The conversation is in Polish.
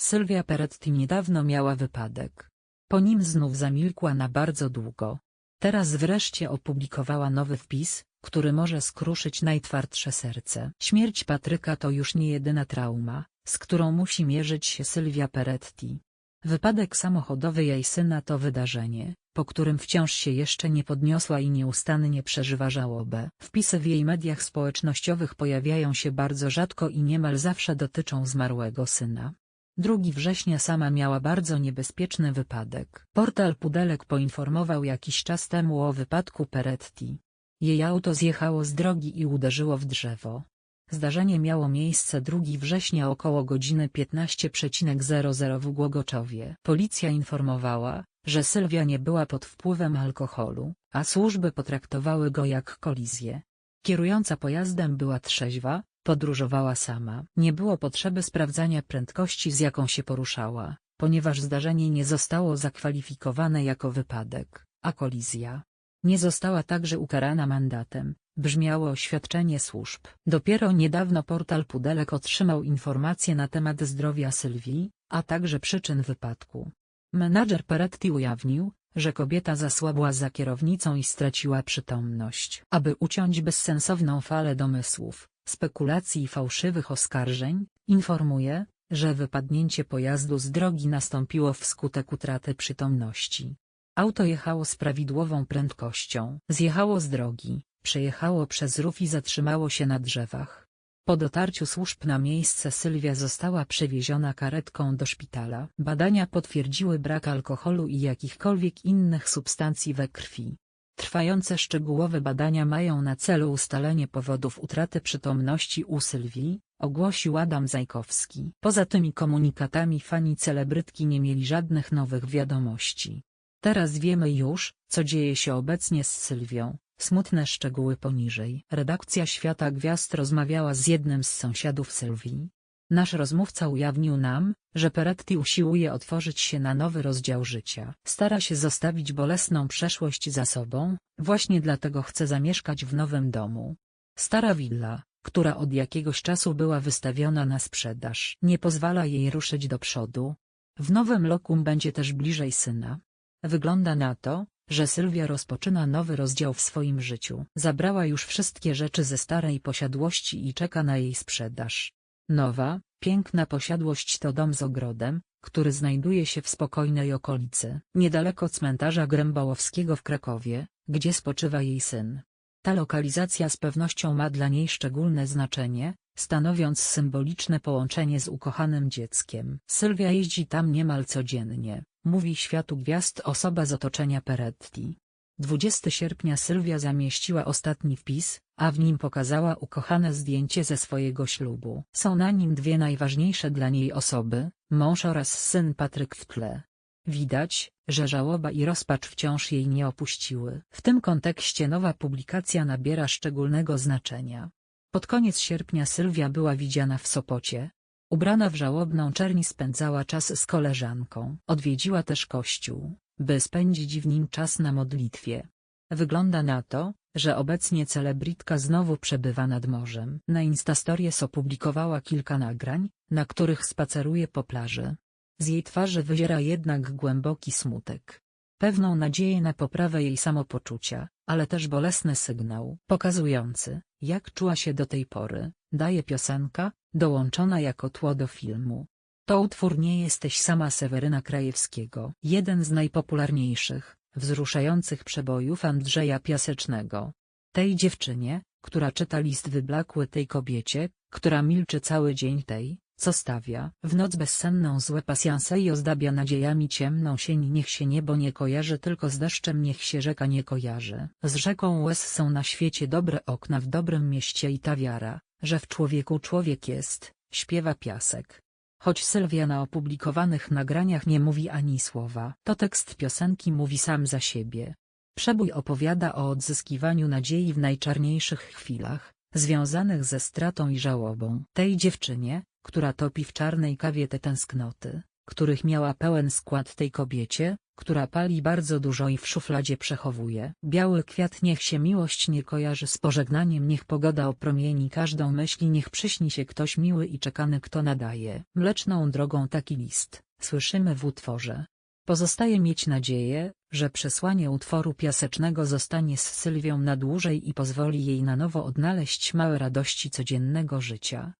Sylwia Peretti niedawno miała wypadek. Po nim znów zamilkła na bardzo długo. Teraz wreszcie opublikowała nowy wpis, który może skruszyć najtwardsze serce. Śmierć Patryka to już nie jedyna trauma, z którą musi mierzyć się Sylwia Peretti. Wypadek samochodowy jej syna to wydarzenie, po którym wciąż się jeszcze nie podniosła i nieustannie przeżywa żałobę. Wpisy w jej mediach społecznościowych pojawiają się bardzo rzadko i niemal zawsze dotyczą zmarłego syna. 2 września sama miała bardzo niebezpieczny wypadek. Portal Pudelek poinformował jakiś czas temu o wypadku Peretti. Jej auto zjechało z drogi i uderzyło w drzewo. Zdarzenie miało miejsce 2 września około godziny 15.00 w Głogoczowie. Policja informowała, że Sylwia nie była pod wpływem alkoholu, a służby potraktowały go jak kolizję. Kierująca pojazdem była trzeźwa, podróżowała sama. Nie było potrzeby sprawdzania prędkości z jaką się poruszała, ponieważ zdarzenie nie zostało zakwalifikowane jako wypadek, a kolizja. Nie została także ukarana mandatem, brzmiało oświadczenie służb. Dopiero niedawno portal Pudelek otrzymał informacje na temat zdrowia Sylwii, a także przyczyn wypadku. Menadżer Peretti ujawnił, że kobieta zasłabła za kierownicą i straciła przytomność. Aby uciąć bezsensowną falę domysłów, spekulacji i fałszywych oskarżeń, informuje, że wypadnięcie pojazdu z drogi nastąpiło wskutek utraty przytomności. Auto jechało z prawidłową prędkością. Zjechało z drogi, przejechało przez rów i zatrzymało się na drzewach. Po dotarciu służb na miejsce Sylwia została przewieziona karetką do szpitala. Badania potwierdziły brak alkoholu i jakichkolwiek innych substancji we krwi. Trwające szczegółowe badania mają na celu ustalenie powodów utraty przytomności u Sylwii, ogłosił Adam Zajkowski. Poza tymi komunikatami fani celebrytki nie mieli żadnych nowych wiadomości. Teraz wiemy już, co dzieje się obecnie z Sylwią. Smutne szczegóły poniżej. Redakcja Świata Gwiazd rozmawiała z jednym z sąsiadów Sylwii. Nasz rozmówca ujawnił nam, że Peretti usiłuje otworzyć się na nowy rozdział życia. Stara się zostawić bolesną przeszłość za sobą, właśnie dlatego chce zamieszkać w nowym domu. Stara willa, która od jakiegoś czasu była wystawiona na sprzedaż, nie pozwala jej ruszyć do przodu. W nowym lokum będzie też bliżej syna. Wygląda na to, że Sylwia rozpoczyna nowy rozdział w swoim życiu. Zabrała już wszystkie rzeczy ze starej posiadłości i czeka na jej sprzedaż. Nowa, piękna posiadłość to dom z ogrodem, który znajduje się w spokojnej okolicy, niedaleko cmentarza Grębołowskiego w Krakowie, gdzie spoczywa jej syn. Ta lokalizacja z pewnością ma dla niej szczególne znaczenie, stanowiąc symboliczne połączenie z ukochanym dzieckiem. Sylwia jeździ tam niemal codziennie, mówi światu gwiazd osoba z otoczenia Peretti. 20 sierpnia Sylwia zamieściła ostatni wpis, a w nim pokazała ukochane zdjęcie ze swojego ślubu. Są na nim dwie najważniejsze dla niej osoby, mąż oraz syn Patryk w tle. Widać, że żałoba i rozpacz wciąż jej nie opuściły. W tym kontekście nowa publikacja nabiera szczególnego znaczenia. Pod koniec sierpnia Sylwia była widziana w Sopocie. Ubrana w żałobną czerni spędzała czas z koleżanką. Odwiedziła też kościół, by spędzić w nim czas na modlitwie. Wygląda na to, że obecnie celebritka znowu przebywa nad morzem. Na Instastories opublikowała kilka nagrań, na których spaceruje po plaży. Z jej twarzy wyziera jednak głęboki smutek. Pewną nadzieję na poprawę jej samopoczucia, ale też bolesny sygnał, pokazujący, jak czuła się do tej pory, daje piosenka, dołączona jako tło do filmu. To utwór Nie jesteś sama Seweryna Krajewskiego. Jeden z najpopularniejszych, wzruszających przebojów Andrzeja Piasecznego. Tej dziewczynie, która czyta list wyblakły tej kobiecie, która milczy cały dzień tej, co stawia w noc bezsenną złe pasjanse i ozdabia nadziejami ciemną sień niech się niebo nie kojarzy tylko z deszczem niech się rzeka nie kojarzy. Z rzeką łez są na świecie dobre okna w dobrym mieście i ta wiara, że w człowieku człowiek jest, śpiewa piasek. Choć Sylwia na opublikowanych nagraniach nie mówi ani słowa, to tekst piosenki mówi sam za siebie. Przebój opowiada o odzyskiwaniu nadziei w najczarniejszych chwilach, związanych ze stratą i żałobą. Tej dziewczynie, która topi w czarnej kawie te tęsknoty, których miała pełen skład tej kobiecie, która pali bardzo dużo i w szufladzie przechowuje. Biały kwiat niech się miłość nie kojarzy z pożegnaniem niech pogoda opromieni każdą myśl niech przyśni się ktoś miły i czekany kto nadaje. Mleczną drogą taki list, słyszymy w utworze. Pozostaje mieć nadzieję, że przesłanie utworu piasecznego zostanie z Sylwią na dłużej i pozwoli jej na nowo odnaleźć małe radości codziennego życia.